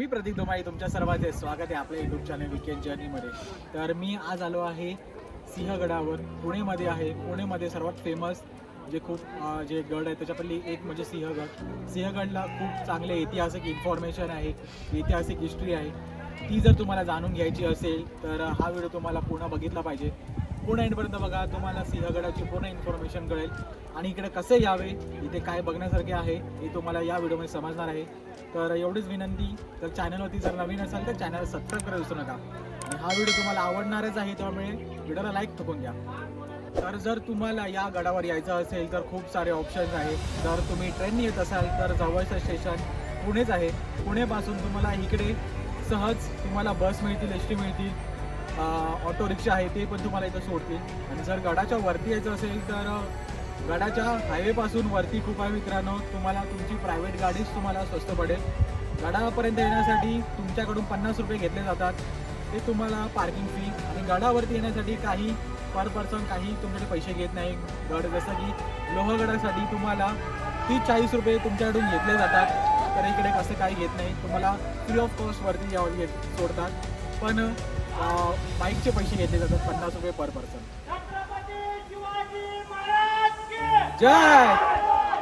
मी प्रतीक दोमाई तुमच्या सर्वांचे स्वागत आहे आपल्या युट्यूब चॅनल विकेंड जर्नीमध्ये तर मी आज आलो आहे सिंहगडावर. पुणेमध्ये आहे. पुणेमध्ये सर्वात फेमस जे खूप जे गड आहे त्याच्यापैकी एक म्हणजे सिंहगड. सिंहगडला खूप चांगले ऐतिहासिक इन्फॉर्मेशन आहे ऐतिहासिक हिस्ट्री आहे. ती जर तुम्हाला जाणून घ्यायची असेल तर हा व्हिडिओ तुम्हाला पूर्ण बघितला पाहिजे. पूर्ण एंडपर्यंत बघा तुम्हाला सिंहगडाची पूर्ण इन्फॉर्मेशन कळेल. आणि इकडे कसे यावे इथे काय बघण्यासारखे आहे हे तुम्हाला या व्हिडिओमध्ये समजणार आहे. तर एवढीच विनंती तर चॅनलवरती जर नवीन असाल तर चॅनल सबस्क्राईब करायला विसरू नका. आणि हा व्हिडिओ तुम्हाला आवडणारच आहे त्यामुळे व्हिडिओला लाईक ठोकून घ्या. तर जर तुम्हाला या गडावर यायचं असेल तर खूप सारे ऑप्शन्स आहेत. जर तुम्ही ट्रेनने येत असाल तर जवळचं स्टेशन पुणेच आहे. पुणेपासून तुम्हाला इकडे सहज तुम्हाला बस मिळतील एस टी मिळतील ऑटो रिक्षा आहे ते पण तुम्हाला इथं सोडतील. आणि जर गडाच्या वरती यायचं असेल तर गडाच्या हायवेपासून वरती खूप आहे मित्रांनो. तुम्हाला तुमची प्रायव्हेट गाडीच तुम्हाला स्वस्त पडेल. गडापर्यंत येण्यासाठी तुमच्याकडून पन्नास रुपये घेतले जातात. ते तुम्हाला पार्किंग फी आणि गडावरती येण्यासाठी काही पर पर्सन काही तुमच्याकडे पैसे घेत नाही. गड जसं की लोहगडासाठी तुम्हाला तीस चाळीस रुपये तुमच्याकडून घेतले जातात. तर इकडे कसं काही घेत नाही तुम्हाला फ्री ऑफ कॉस्टवरती यावर घेत सोडतात. पण बाईकचे पैसे घेतले जातात पन्नास रुपये पर पर्सन जय.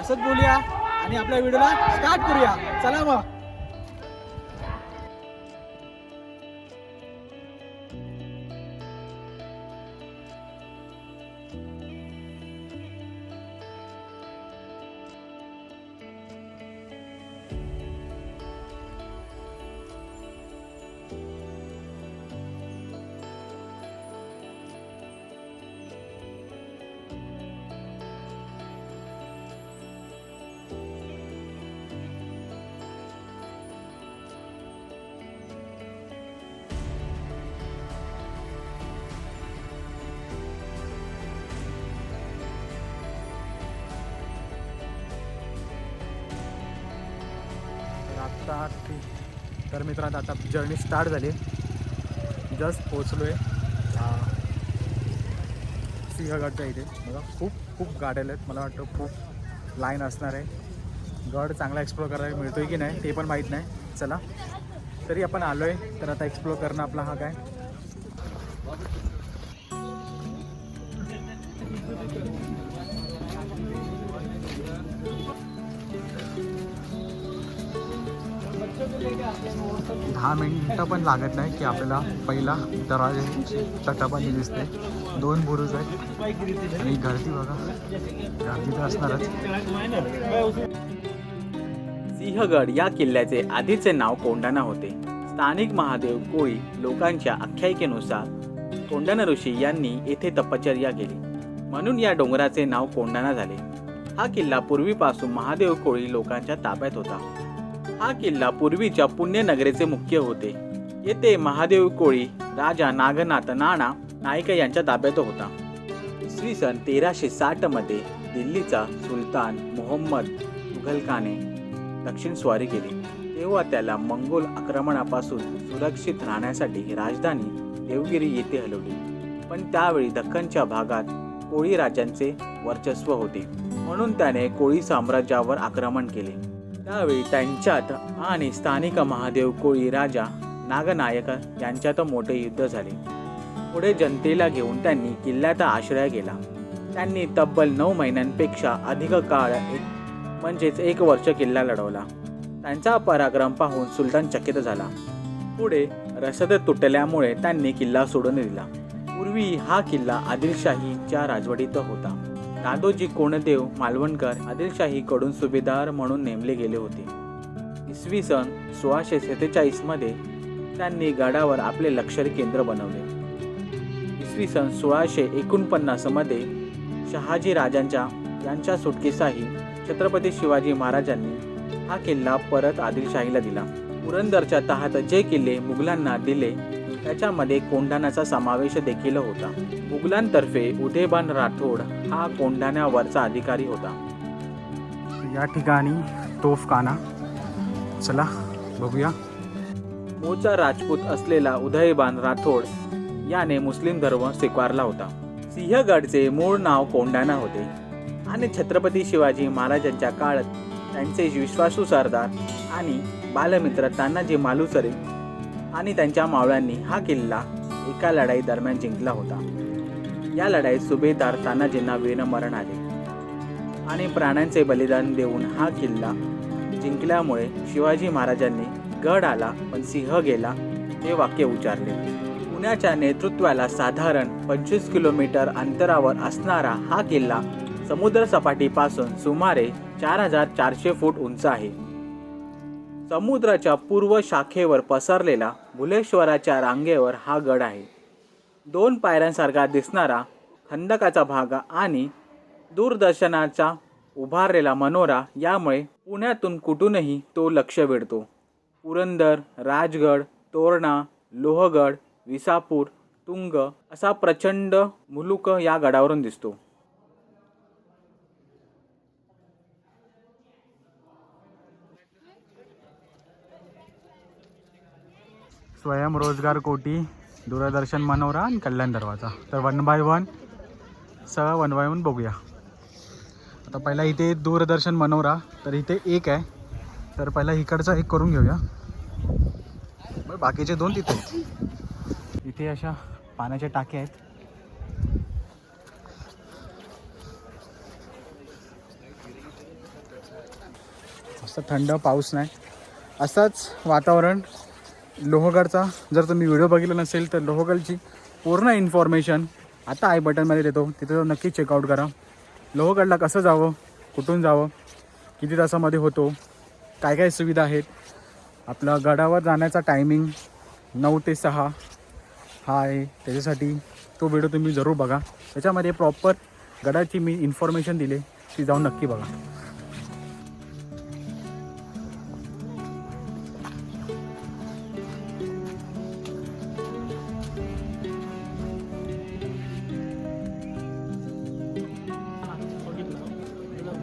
असंच बोलूया. आणि आपल्या व्हिडिओला स्टार्ट करूया. चला मग. सहा ते. तर मित्रांनो आता जर्नी स्टार्ट झाली. जस्ट पोचलो आहे सिंहगडच्या इथे. मला खूप खूप गाड्या आहेत मला वाटतं खूप लाईन असणार आहे. गड चांगला एक्सप्लोर करायला मिळतो आहे की नाही ते पण माहीत नाही. चला. तरी आपण आलो आहे तर आता एक्सप्लोर करणं आपला हा काय? दहा मिनटं पण लागत नाही की आपल्याला पहिला दरवाजे तटापाणी दिसते. दोन बुरुज आहेत. आणि गर्दी बघा. गर्दी तर असणारच. सिंहगड या किल्ल्याचे आधीचे नाव कोंडाणा होते. स्थानिक महादेव कोळी लोकांच्या आख्यायिकेनुसार कोंढाणा ऋषी यांनी येथे तपश्चर्या केली. म्हणून या डोंगराचे नाव कोंडाणा झाले. हा किल्ला पूर्वीपासून महादेव कोळी लोकांच्या ताब्यात होता. हा किल्ला पूर्वीच्या पुण्यनगरीचे मुख्य होते. येथे महादेव कोळी राजा नागनाथ नाणा नायक यांच्या ताब्यात होता. इसवी सन तेराशे साठमध्ये दिल्लीचा सुलतान मोहम्मद तुघलकाने दक्षिण स्वारी केली तेव्हा त्याला मंगोल आक्रमणापासून सुरक्षित राहण्यासाठी राजधानी देवगिरी येथे हलवली. पण त्यावेळी दख्खनच्या भागात कोळी राजांचे वर्चस्व होते. म्हणून त्याने कोळी साम्राज्यावर आक्रमण केले. त्यावेळी त्यांच्यात आणि स्थानिक महादेव कोळी राजा नागनायक यांच्यात मोठे युद्ध झाले. पुढे जनतेला घेऊन त्यांनी किल्ल्याचा आश्रय केला त्यांनी तब्बल नऊ महिन्यांपेक्षा अधिक काळ एक म्हणजेच एक वर्ष किल्ला लढवला. त्यांचा पराक्रम पाहून सुलतान चकित झाला. पुढे रसद तुटल्यामुळे त्यांनी किल्ला सोडून दिला. पूर्वी हा किल्ला आदिलशाहीच्या राजवटीत होता. दादोजी कोणदेव मालवणकर आदिलशाहीकडून सुभेदार म्हणून नेमले गेले होते. इसवी सन सोळाशे सत्तेचाळीसमध्ये त्यांनी गडावर आपले लष्करी केंद्र बनवले. इसवी सन सोळाशे एकोणपन्नासमध्ये शहाजी राजांच्या यांच्या सुटकेसाही छत्रपती शिवाजी महाराजांनी हा किल्ला परत आदिलशाहीला दिला. पुरंदरच्या तहात जे किल्ले मुघलांना दिले त्याच्यामध्ये कोंढाण्याचा समावेश देखील होता. मुघलांतर्फे उदयबान राठोड हा कोंढाण्यावरचा अधिकारी होता. या ठिकाणी तोफखाना चला बघूया. मूळचा राजपूत असलेला उदयबान राठोड याने मुस्लिम धर्म स्वीकारला होता. सिंहगडचे मूळ नाव कोंढाणा होते. आणि छत्रपती शिवाजी महाराजांच्या काळात त्यांचे विश्वासू सरदार आणि बालमित्र तानाजी मालुसरे आणि त्यांच्या मावळ्यांनी हा किल्ला एका लढाई दरम्यान जिंकला होता. या लढाईत सुभेदार तानाजींना वीरमरण आले. आणि प्राण्यांचे बलिदान देऊन हा किल्ला जिंकल्यामुळे शिवाजी महाराजांनी गड आला पण सिंह गेला हे वाक्य उच्चारले. पुण्याच्या नेतृत्वाला साधारण पंचवीस किलोमीटर अंतरावर असणारा हा किल्ला समुद्रसपाटीपासून सुमारे चार हजार चारशे फूट उंच आहे. समुद्राच्या पूर्व शाखेवर पसरलेला भुलेश्वराच्या रांगेवर हा गड आहे. दोन पायऱ्यांसारखा दिसणारा खंदकाचा भाग आणि दूरदर्शनाचा उभारलेला मनोरा यामुळे पुण्यातून कुठूनही तो लक्ष वेधतो. पुरंदर राजगड तोरणा लोहगड विसापूर तुंग असा प्रचंड मुलुक या गडावरून दिसतो. स्वयंरोजगार कोटी दूरदर्शन मनोरा आणि कल्याण दरवाजा. तर वन बाय वन सगळं वन बाय वन बघूया. आता पहिला इथे दूरदर्शन मनोरा तर इथे एक आहे. तर पहिला इकडचा एक करून घेऊया. बरं बाकीचे दोन तिथे इथे अशा पाण्याच्या टाक्या आहेत. मस्त थंड पाऊस नाही. असंच वातावरण. लोहगडचा जर तुम्ही व्हिडिओ बघितला नसेल तर लोहगडची पूर्ण इन्फॉर्मेशन आता आय बटनमध्ये देतो. तिथे जाऊन नक्की चेकआउट करा. लोहगडला कसं जावं कुठून जावं किती तासामध्ये होतो काय काय सुविधा आहेत आपलं गडावर जाण्याचा टायमिंग नऊ ते सहा हा आहे. त्याच्यासाठी तो व्हिडिओ तुम्ही जरूर बघा. त्याच्यामध्ये प्रॉपर गडाची मी इन्फॉर्मेशन दिली ती जाऊन नक्की बघा.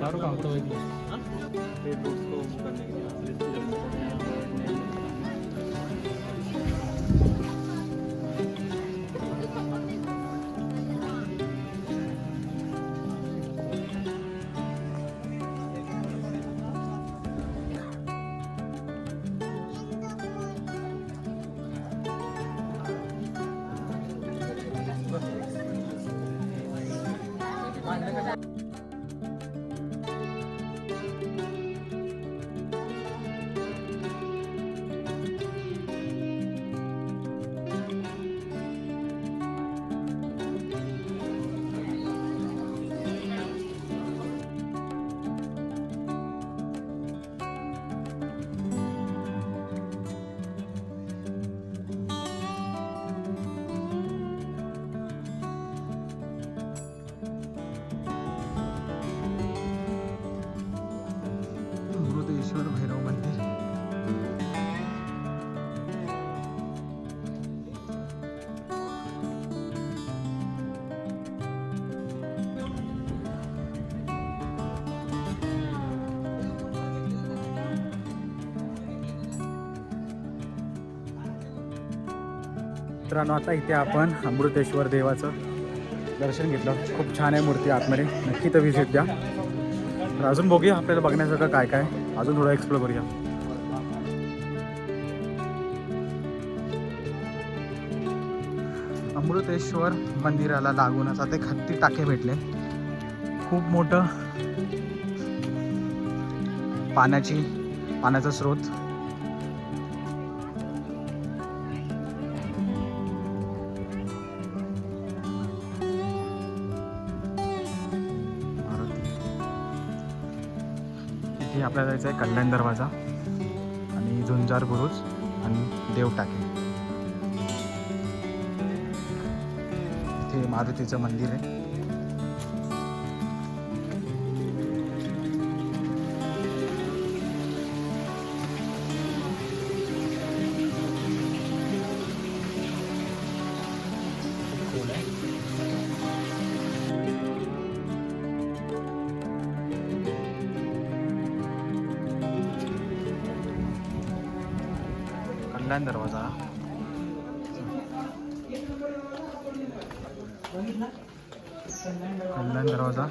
अमृतेश्वर मित्रांनो आता इथे आपण अमृतेश्वर देवाचं दर्शन घेतलं. खूप छान आहे मूर्ती आतमध्ये. नक्की तर व्हिजिट द्या. तर अजून बघूया आपल्याला बघण्यासारखं काय काय अजून थोडं एक्सप्लोर करूया. अमृतेश्वर मंदिराला लागूनच आता खत्ती टाके भेटले. खूप मोठं पाण्याची पाण्याचा स्रोत. इथे जायचं आहे कल्याण दरवाजा आणि झुंजार बुरुज आणि देवटाके इथे मारुतीचं मंदिर आहे. कल्याण दरवाजा.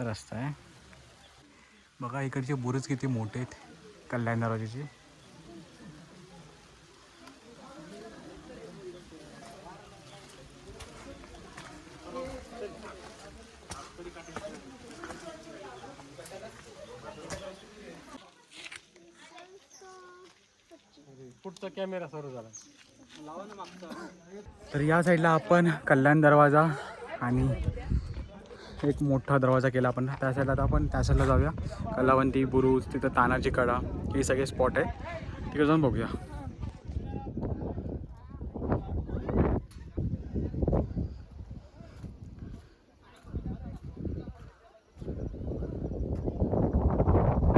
असा रस्ता आहे. बघा इकडचे बुरुज किती मोठे आहेत कल्याण दरवाजाचे कॅमेरा झाला. तर या साईडला आपण कल्याण दरवाजा आणि एक मोठा दरवाजा केला आपण. त्या साईडला तर आपण त्या साईडला जाऊया. कलावंती बुरुज तिथं तानाची कडा हे सगळे स्पॉट आहे तिकडे जाऊन बघूया.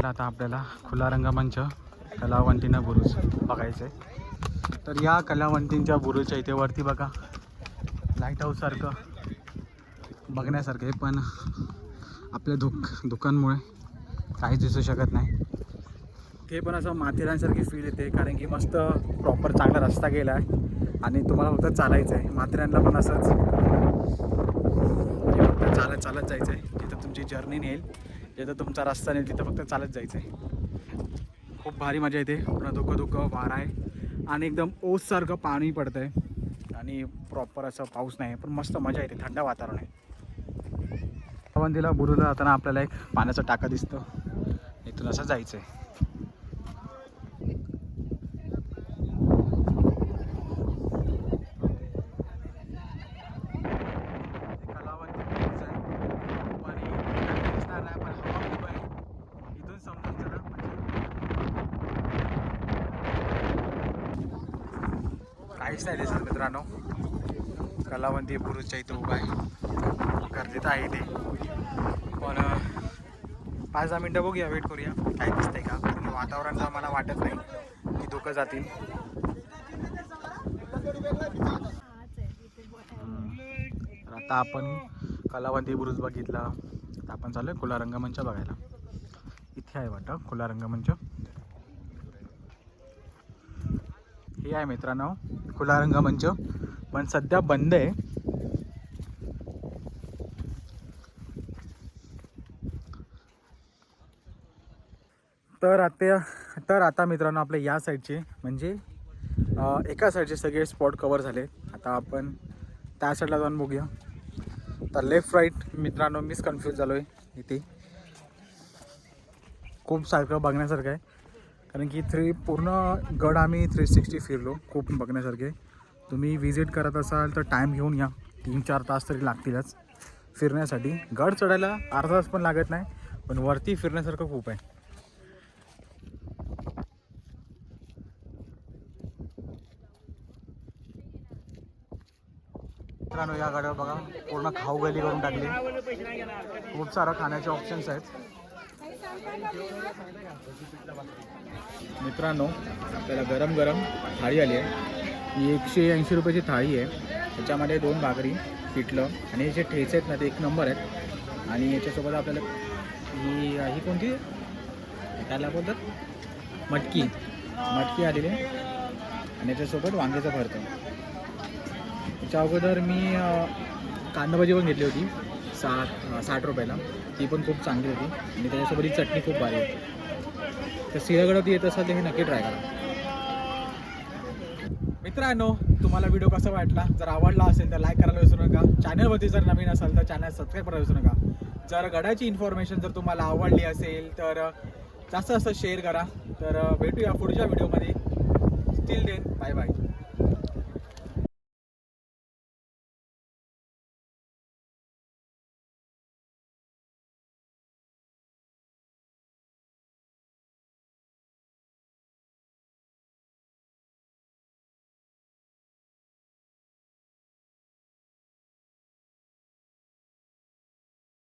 आता आपल्याला खुला रंगमंच कलावंतीना बुरुज बघायचं आहे तर या कलावंतींच्या बुरुजच्या इथे वरती बघा. लाइट हाऊससारखं बघण्यासारखं आहे पण आपल्या धुक दुकानमुळे काहीच दिसू शकत नाही. ते पण असं माथेरानसारखी फील येते कारण की मस्त प्रॉपर चांगला रस्ता गेला आहे आणि तुम्हाला फक्त चालायचं आहे माथेरानला पण असंच. म्हणजे फक्त चालत चालत जायचं आहे जिथं तुमची जर्नी नेईल जिथं तुमचा रस्ता नेईल तिथं फक्त चालत जायचं आहे खूप भारी मजा येते. पूर्ण धुकं धुकं वारा आहे. आणि एकदम ओससारखं पाणी पडतं आहे आणि प्रॉपर असं पाऊस नाही पण मस्त मजा येते. थंड वातावरण आहे. अवंतीला बुरुला जाताना आपल्याला एक पाण्याचा टाका दिसतो. इथून असं जायचं आहे. इथून समजून काहीच नाही दिसत मित्रांनो. कलावंती बुरुजच्या इथं उभा आहे. गरजेचं आहे ते. पण पाच दहा मिनटं बघूया वेट करूया. काय दिसतंय का? पूर्ण वातावरण जर मला वाटत नाही की धोकं जातील. तर आता आपण कलावंती बुरुज बघितला. आता आपण चालू आहे खुला रंगमंच बघायला. इथे आहे वाटतं खुला रंगमंच हे आहे मित्रांनो खुला रंगमंच पण सध्या बंद आहे. तर आता तर आता मित्रांनो आपल्या या साईडचे म्हणजे एका साईडचे सगळे स्पॉट कवर झाले आता आपण त्या साईडला जाऊन बघूया. तर लेफ्ट राईट मित्रांनो मीच कन्फ्यूज झालो आहे इथे. खूप सारखं बघण्यासारखं आहे. कारण की थ्री पूर्ण गड आम्ही थ्री सिक्स्टी फिरलो खूप बघण्यासारखे. तुम्ही व्हिजिट करत असाल तर टाईम घेऊन या. तीन चार तास तरी लागतीलच फिरण्यासाठी. गड चढायला अर्धा तास पण लागत नाही पण वरती फिरण्यासारखं खूप आहे. मित्रांनो या गाड्या बघा पूर्ण खाऊगली करून टाकली. खूप सारं खाण्याचे ऑप्शन्स आहेत. मित्रांनो आपल्याला गरम गरम थाळी आली आहे. ही एकशे ऐंशी रुपयाची थाळी आहे. त्याच्यामध्ये दोन भाकरी पिठलं आणि हे जे ठेचे आहेत ना ते एक नंबर आहेत. आणि याच्यासोबत आपल्याला ही ही कोणती? त्याला बोलतात? मटकी. मटकी आलेली आहे. आणि याच्यासोबत वांग्याचं भरतं. त्याच्या अगोदर मी कांदाभाजी पण घेतली होती. साठ साठ रुपयाला. ती पण खूप चांगली होती. आणि त्याच्यासोबत ही चटणी खूप भारी होती. तर सिंहगडात येत असाल तर हे नक्की ट्राय करा. मित्रांनो तुम्हाला व्हिडिओ कसा वाटला? जर आवडला असेल तर लाईक करायला विसरू नका. चॅनलवरती जर नवीन असाल तर चॅनल सबस्क्राईब करायला विसरू नका. जर गडाची इन्फॉर्मेशन जर तुम्हाला आवडली असेल तर जास्त जास्त शेअर करा. तर भेटूया पुढच्या व्हिडिओमध्ये स्टील देन बाय बाय